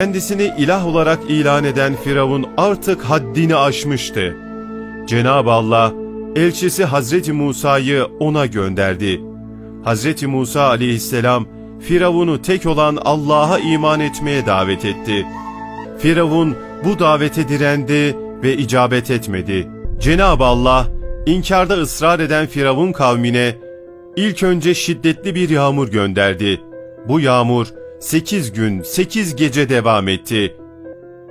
Kendisini ilah olarak ilan eden Firavun artık haddini aşmıştı. Cenab-ı Allah elçisi Hazreti Musa'yı ona gönderdi. Hazreti Musa aleyhisselam Firavun'u tek olan Allah'a iman etmeye davet etti. Firavun bu davete direndi ve icabet etmedi. Cenab-ı Allah inkarda ısrar eden Firavun kavmine ilk önce şiddetli bir yağmur gönderdi. Bu yağmur sekiz gün sekiz gece devam etti.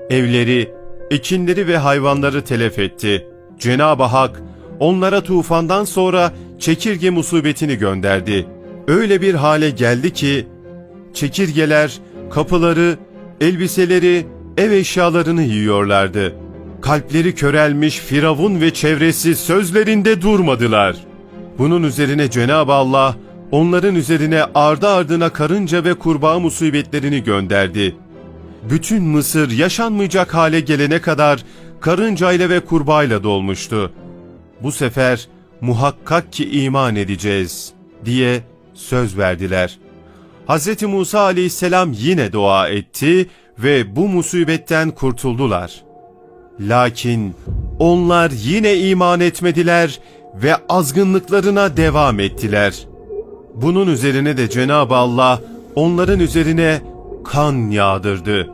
Evleri, ekinleri ve hayvanları telef etti. Cenab-ı Hak onlara tufandan sonra çekirge musibetini gönderdi. Öyle bir hale geldi ki çekirgeler kapıları, elbiseleri, ev eşyalarını yiyorlardı. Kalpleri körelmiş Firavun ve çevresi sözlerinde durmadılar. Bunun üzerine Cenab-ı Allah onların üzerine ardı ardına karınca ve kurbağa musibetlerini gönderdi. Bütün Mısır yaşanmayacak hale gelene kadar karıncayla ve kurbağayla dolmuştu. Bu sefer muhakkak ki iman edeceğiz diye söz verdiler. Hz. Musa aleyhisselam yine dua etti ve bu musibetten kurtuldular. Lakin onlar yine iman etmediler ve azgınlıklarına devam ettiler. Bunun üzerine de Cenab-ı Allah onların üzerine kan yağdırdı.